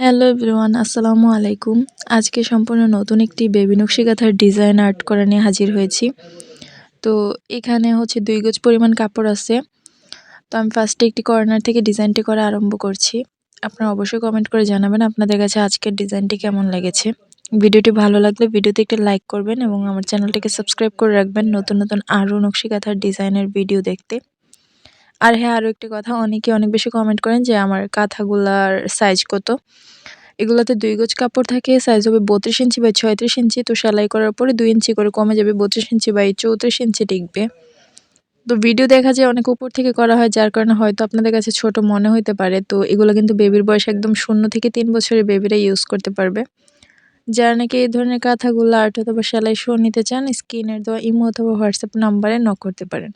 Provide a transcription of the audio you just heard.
Hello everyone, আসসালামু আলাইকুম। আজকে সম্পূর্ণ নতুন একটি বেবি নকশি কাঁথার ডিজাইন আর্ট করা নিয়ে হাজির হয়েছি। তো এখানে হচ্ছে দুই গজ পরিমাণ কাপড় আছে। তো আমি ফার্স্টে একটি কর্নার থেকে ডিজাইনটি করা আরম্ভ করছি। আপনারা অবশ্যই কমেন্ট করে জানাবেন আপনাদের কাছে আজকের ডিজাইনটি কেমন লেগেছে। ভিডিওটি ভালো লাগলে ভিডিওতে একটি লাইক করবেন এবং আমার চ্যানেলটিকে সাবস্ক্রাইব করে রাখবেন নতুন নতুন আরও নকশি কাঁথার ডিজাইনের ভিডিও দেখতে। আর হ্যাঁ আরও একটি কথা, অনেকে অনেক বেশি কমেন্ট করেন যে আমার কাঁথাগুলার সাইজ কত। এগুলোতে দুই গজ কাপড় থাকে সাইজ হবে বত্রিশ ইঞ্চি বাই ছয়ত্রিশ ইঞ্চি তো সেলাই করার পরে দুই ইঞ্চি করে কমে যাবে বত্রিশ ইঞ্চি বাই চৌত্রিশ ইঞ্চি টিকবে। তো ভিডিও দেখা যায় অনেক উপর থেকে করা হয়, যার কারণে হয়তো আপনাদের কাছে ছোট মনে হতে পারে। তো এগুলো কিন্তু বেবির বয়স একদম শূন্য থেকে তিন বছরের বেবিরা ইউজ করতে পারবে। যারা নাকি এই ধরনের কাঁথাগুলো আর্ট অথবা সেলাই শো নিতে চান, স্ক্রিনের দেওয়া ইমো অথবা হোয়াটসঅ্যাপ নাম্বারে নক করতে পারেন।